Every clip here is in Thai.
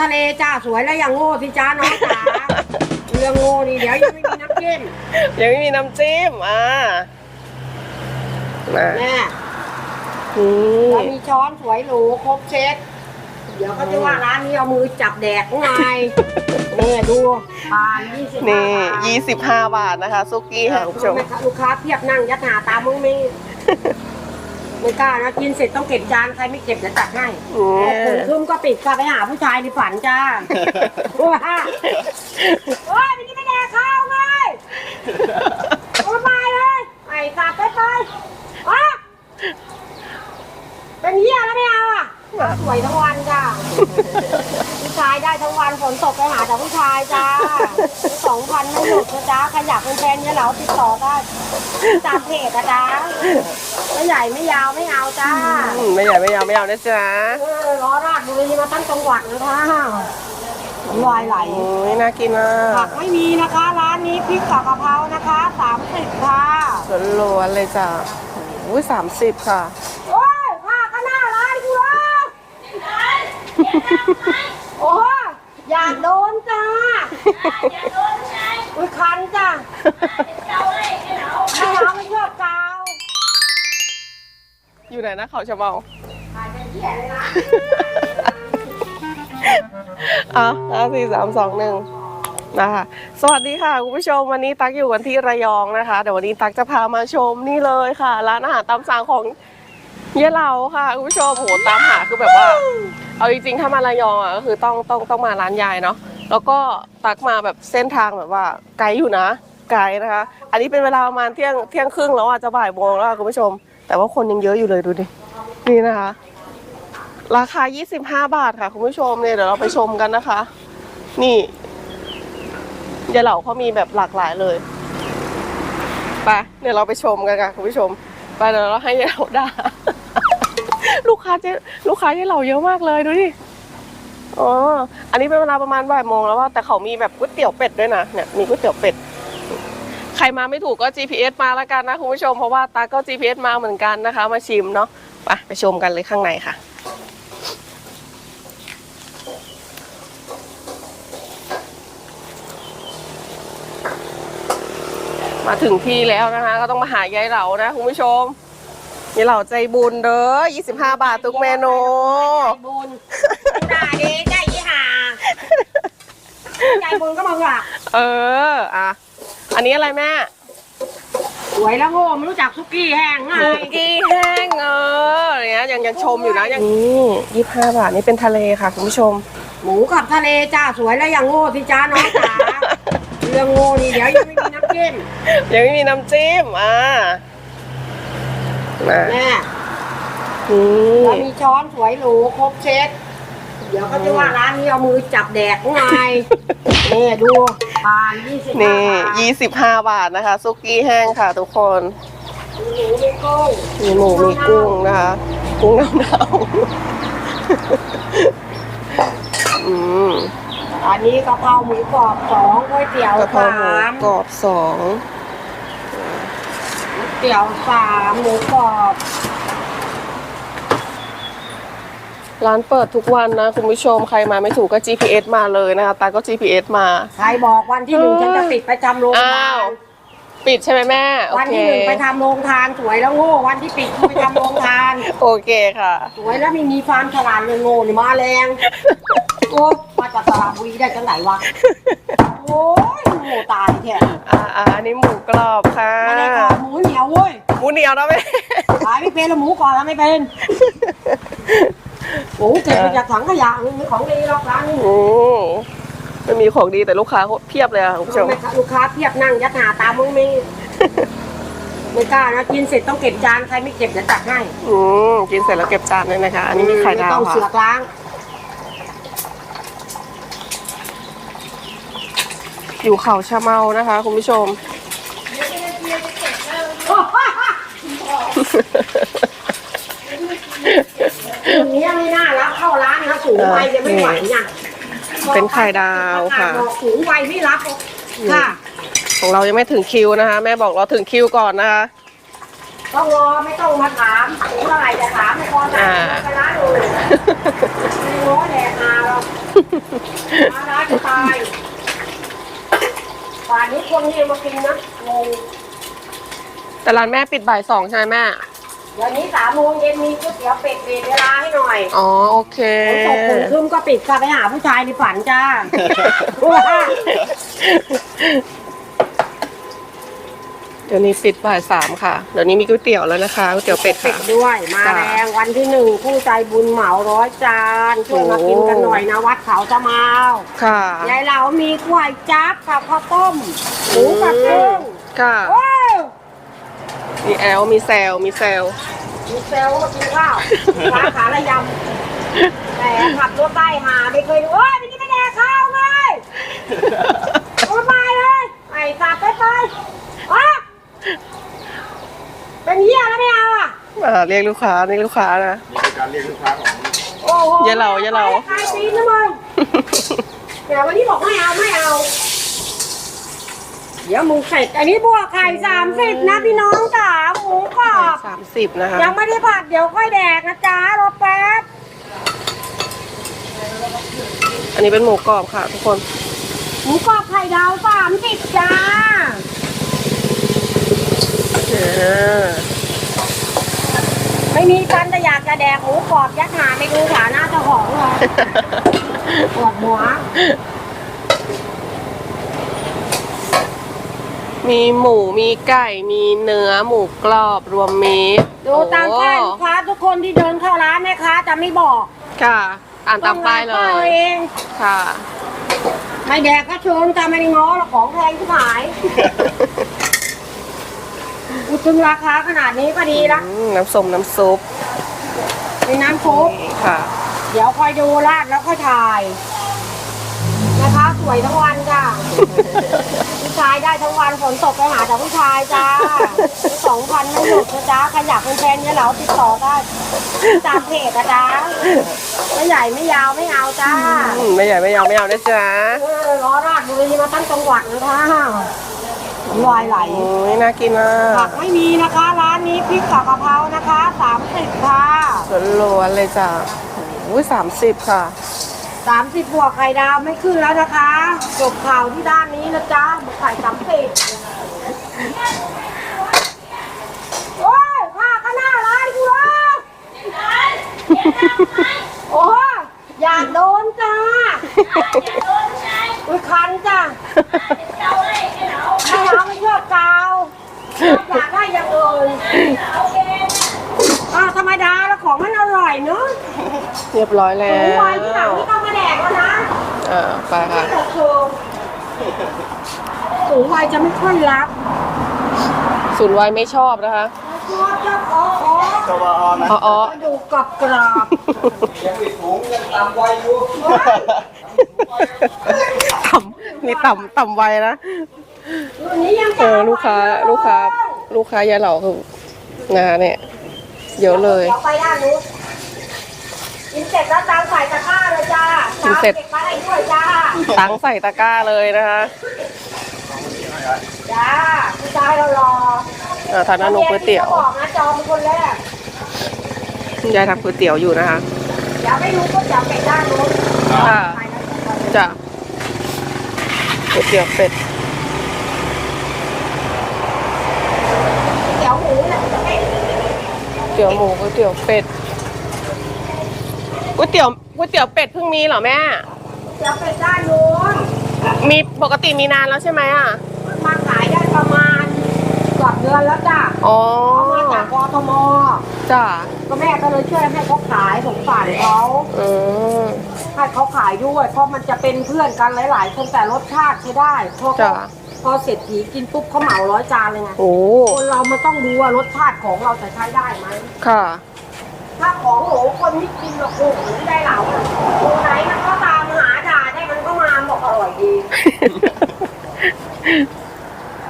ทะเลจ้าสวยแล้วอย่างโง่สิจ้าน้องจ๋าเรื่องโง่นี่เดี๋ยวยังไม่มีน้ำจิ้มยังไม่มีน้ำจิ้มอ่ามาแม่นี่แล้วมีช้อนสวยหรูครบเซ็ตเดี๋ยวก็จะว่าร้านนี้เอามือจับแดกไงนี่ดูปานยี่สิบนี่ยี่สิบห้าบาทนะคะซุกี้ค่ะคุณผู้ชมลูกค้าเพียบนั่งยัดหาตามมึงไม่ ไม่กล้านะกินเสร็จต้องเก็บจานใครไม่เก็บเดี๋ยวตักให้อืมถึงทุ่มก็ปิดค่ะไปหาผู้ชายในฝันจ้าว้าโอ้ยไม่กินไม่แดกข้าวเลยโอ้ยมาเลยไอ้สัตว์ไปไปอะเป็นเหี้ยแล้วไม่เอาอะ สวยทั้งวันจ้าผู้ชายได้ทั้งวันฝนตกไปหาแต่ผู้ชายจ้าสองพันไม่หยุดนะจ้าใครอยากเป็นแฟนเนี่ยเราติดต่อได้ตามเพจนะจ้าไม่ใหญ่ไม่ยาวไม่เอาจ้าอืมไม่ใหญ่ไม่ยาวไม่ยาวนะจ๊ะเออล้อราดบุรีมาตั้งจังหวัดนะคะน้ำลายไหลโอ้ยน่ากินมาผักกไม่มีนะคะ ร้านนี้พริกกับกะเพรานะคะสามสิบค่ะล้วนๆเลยจ้ะอุ้ยสามสิบค่ะ โอ้ยผ้าก็หน้าร้านกูแล้ว โอ้ยอยากโดนจ้าอุ้ยคันจ้าไม่เอาไม่ชอบกาวอยู่ไหนนะเขาชะเมาถ่ายเป็นเหี้ยเลยนะอะห้าสี่สามสองหนึ่งนะคะสวัสดีค่ะคุณผู้ชมวันนี้ตักอยู่กันที่ระยองนะคะเดี๋ยววันนี้ตักจะพามาชมนี่เลยค่ะ ร้านอาหารตามสั่งของเยเหลาค่ะคุณผู้ชมโหตามหาคือแบบว่า เอาจริงๆถ้ามาระยองอะก็คือต้องต้องต้องมาร้านยายเนาะแล้วก็ตักมาแบบเส้นทางแบบว่าไกลอยู่นะไกลนะคะ อันนี้เป็นเวลาประมาณเที่ยงเที่ยงครึ่งแล้วอะจะบ่ายโมงแล้วคุณผู้ชม แต่ว่าคนยังเยอะอยู่เลยดูดินี่นะคะ ราคา 25 บาทค่ะคุณผู้ชมเนี่ยเดี๋ยวเราไปชมกันนะคะ นี่ยายเหล่าเขามีแบบหลากหลายเลยไปเดี๋ยวเราไปชมกันค่ะคุณผู้ชมไปเดี๋ยวเราให้ยายเหล่าด่า ลูกค้าเจ๊ลูกค้ายายเหล่าเยอะมากเลยดูดิอ๋ออันนี้เป็นเวลาประมาณบ่ายโมงแล้วว่าแต่เขามีแบบก๋วยเตี๋ยวเป็ดด้วยนะเนี่ยมีก๋วยเตี๋ยวเป็ดใครมาไม่ถูกก็ GPS มาแล้วกันนะคุณผู้ชมเพราะว่าตาก็ GPS มาเหมือนกันนะคะ มาชิมเนาะไปไปชมกันเลยข้างในค่ะมาถึงที่แล้วนะคะ ก็ต้องมาหายายเหล่านะคุณผู้ชม ยายเหล่าใจบุญเด้อ25 บาททุกเมนูใจบุญด่าดีใจยี่ห่าใจบุญก็มาว่ะเออ อะ อันนี้อะไรแม่สวยแล้วโง่ไม่รู้จักซุกี้แห้งไงคุกกี้แห้งเอออย่างเงี้ยยังยังชมอยู่นะยังนี่ยี่ห้าบาทนี่เป็นทะเลค่ะคุณผู้ชม หมูกับทะเลจ้าสวยแล้วอย่างโง่สิจ้าน้องจ๋าเรื่องโง่นี่เดี๋ยวยังไม่มีน้ำจิ้มยังไม่มีน้ำจิ้มอะ มาแม่นี่แล้วมีช้อนสวยหรูครบเซ็ตเดี๋ยวก็จะว่าร้านนี้เอามือจับแดกไงนี่ดูปานยี่สิบนี่บาทยี่สิบห้าบาทนะคะซุกี้แห้งค่ะทุกคนมีหมูมีกุ้งมีหมูมีกุ้งนะคะกุ้งน้ำเน่าอืมอันนี้กะเพราหมูกรอบสองก๋วยเตี๋ยวกะเพราสาหมูมกรอบสองก๋วย เตี๋ยวสามหมูกรอบ ร้านเปิดทุกวันนะ คุณผู้ชมใครมาไม่ถูกก็ GPS มาเลยนะคะตาก็ GPS มา ใครบอกวันที่หนึ่งฉันจะปิดไปทำโรงอ้าทานว ปิดใช่ไหมแม่โอวันเคที่หนึ่งไปทำโรงทานสวยแล้วโง่ วันที่ปิดไปทำโรงทาน โอเคค่ะ สวยแล้วไม่มีความฉลาดเลยโง่นี่มาแรงโอ้มาจากสระบุรีได้จังไหนวะ โอ้ยโง่ตายแท้ อ่าอ่าอันนี้หมูกรอบค่ะไม่ได้กรอบหมูเหนียวเว้ยหมูเหนียวนะแม่ ขายไม่เป็นแล้วหมูกรอบแล้วไม่เป็นหมูเก็บมาจากถังขยะมันมีของดีหรอกร้านนี้อืมไม่มีของดีแต่ลูกค้าเพียบเลยค่ะคุณผู้ชมลูกค้าเพียบนั่งยัดหาตามมึงไม่ไม่กล้านะกินเสร็จต้องเก็บจานใครไม่เก็บเดี๋ยวตักให้อืมกินเสร็จแล้วเก็บจานเลยนะคะ อันนี้มีไข่ดาไม่วต้องเสือค่ะกล้าง อยู่เขาชะเมานะคะ คุณผู้ชมคนนี้ไม่น่ารับเข้าร้านนะสูงวัยจะไม่ไหวเนี่ยเป็นไข่ดาวค่ะ บอกสูงวัยไม่รับค่ะ ของเรายังไม่ถึงคิวนะคะ แม่บอกเราถึงคิวก่อนนะคะเอต้องรอไม่ต้องมาถามถึงเมื่อไหร่จะถามไม่พอใจอ่าไปร้านอื่นไม่ร้อแดกนาหรอกมาร้านจะตาย ป่านนี้คนนี่มากินนะงงแต่ร้านแม่ปิดบ่ายสองใช่ไหมแม่ เดี๋ยวนี้สามโมงเย็นมีก๋วยเตี๋ยวเป็ดเวเวลาให้หน่อยอ๋อโอเค ฝนตกฝนครึ้มก็ปิดค่ะไปหาผู้ชายในฝันจ้าว้าเดี๋ยวนี้ปิดบ่ายสามค่ะ เดี๋ยวนี้มีก๋วยเตี๋ยวแล้วนะคะก๋วยเตี๋ยวเป็ดเป็ค่ะ ดด้วยมาจ้ะแรงวันที่หนึ่งผู้ใจบุญเหมาร้อยจานช่วยมากินกันหน่อยนะวัดเขาจะมาเอาค่ะยายเหลามีกล้วยจั๊บกับข้าวต้มหมูกับกุ้งค่ะโอ้ยมีแอลมีแซลมีแซล มีเซลล์มากินข้าวร้านขาระยำแต่ขับรถใต้หาไม่เคยดูเอ้ยไม่กินไม่แดกข้าวไงโอ้ยมาเลยไอ้สัตว์ไปไปอะ เป็นเหี้ยแล้วไม่เอาอะ อ่าเรียกลูกค้าเรียกลูกค้านะ นี่คือการเรียกลูกค้าของโอ้โหอย่าเหลาอย่าเหลาใครตีนนะมึงเดี๋ยววันนี้บอกไม่เอาไม่เอา เดี๋ยวมึงเสร็จอันนี้บวกไข่สามสิบนะพี่น้องจ๋าหมูกรอบ สามสิบนะคะยังไม่ได้ผัดเดี๋ยวค่อยแดกนะจ๊ะรอแป๊บ อันนี้เป็นหมูกรอบค่ะทุกคน หมูกรอบไข่ดาวสามสิบจ้าเออ ไม่มีกันแต่อยากจะแดกหมูกรอบยัดหาไม่ดูฐานะเจ้าของเลยปวดหัว มีหมูมีไก่มีเนื้อหมูกรอบรวมมิตรดูตามป้ายโอ้ลูกค้าทุกคนที่เดินเข้าร้านแม่ค้าจะไม่บอกค่ะ อ่านตามป้ายเลต้องร้นป้ยเองค่ะ ไม่แดกก็เชิญแต่ไม่ได้ง้อหรอกของแพงที่หาย พูดถึงราคาขนาดนี้ก็ดีละอืมน้ำส้มน้ำซุปในน้ำซุปนี่ค่ะเดี๋ยวคอยดูราดแล้วค่อยถ่าย นะคะสวยทั้งวันจ้ะผู้ชายได้ทั้งวันฝนตกไปหาแต่ผู้ชายจ้าสองพันไม่หยุดนะจ๊ะใครอยากเป็นแฟนเนี่ยเราติดต่อได้ตามเพจนะจ๊ะไม่ใหญ่ไม่ยาวไม่เอาจ้าอืมไม่ใหญ่ไม่ยาวไม่เอานะจ๊ะ เออล้อราดบุรีมาตั้งจังหวัดนะคะ น้ำลายไหลโอ้ยน่ากินอะผักไม่มีนะคะ ร้านนี้พริกกับกะเพรานะคะสามสิบค่ะล้วนๆเลยจ้ะอุ้ยสามสิบค่ะสามสิบบวกไข่ดาวไม่ขึ้นแล้วนะคะจบข่าวที่ด้านนี้นะจ๊ะบุกไข่สามสิบโอ้ยผ้าก็หน้าร้านกูเหรอโอ้ยอยากโดนจ้าอุ้ยคันจ้ะไม่เอาไม่ชอบกาว อยากได้อย่างอื่นอ้าวธรรมดาแล้วของมันอร่อยเนอะเรียบร้อยแล้ถึงวัยที่หลังวที่ต้องมาแดกแล้วนะเออไปค่ะโอ้โหสูงวัยจะไม่ค่อยรับศูนย์วัยไม่ชอบนะคะชอบชอบอ๋ออ๋อสวอนะอ๋ออ๋อกระดูกกรอบกรอบยังมีถุงยังตามไว้อยู่ ต่ำนี่ต่ำต่ำวัยนะรุ่นนี้ยัง เออลูกค้าลูกค้า ลูกค้ายายเหล่าคือนะคะเนี่ยเยอะเลยเดี๋ยวไปด้านนู้นกินเสร็จแล้วจานใส่ตะกร้าเลยจ้ากินเสร็จจานก็บมาได้ด้วยจ้า ตังใส่ตะกร้าเลยนะคะจ้าผู้ชายเรารอเออทานน้ำนมก๋วยเตี๋ยวบอกนะจอมเป็นคนแรกคุณยายทำก๋วยเตี๋ยวอยู่นะคะเดี๋ยวไม่รู้ก็จะไปด้านนู้นค่ะไปแล้วจะไปจ้ะก๋วยเตี๋ยวเป็ด เดี๋ยวหมูน่ะจะเป็น ก๋วย เตี๋ยวหมูก๋วยเตี๋ยวเป็ดก๋วยเตี๋ยวก๋วยเตี๋ยวเป็ดเพิ่งมีเหรอแม่ เดี๋ยวไปด้านนู้นมีปกติมีนานแล้วใช่ไหมอะ มาขายได้ประมาณเกือบเดือนแล้วจ้ะอ๋อเขามาจากกทมจ้ะก็แม่ก็เลยช่วยให้เขาขายสงสารเขาอืมให้เขาขายด้วย เพราะมันจะเป็นเพื่อนกันหลาย ๆ คนแต่รสชาติใช้ได้พอเขา จ้ะพ อเสร็จผีกินปุ๊บเขาเหมาร้อยจานเลยไงโอ้คนเรามันต้องดูว่ารสชาติของเราจะใช้ได้ไหมค่ะ ถ้าของโหคนไม่กินหรอกโอ้โหไม่ได้เหล่าโอ้ไหนมันก็ตามหาด่าได้มันก็มาบอกอร่อยดี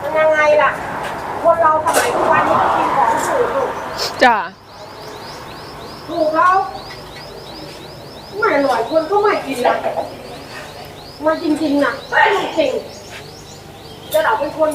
มันยังไงล่ะ คนเราสมัยทุกวันนี้กินของถูกลูกจ้ะถูกแล้วไม่อร่อยคนก็ไม่กินละมันจริงๆนะจริงๆ จะเราเป็นคน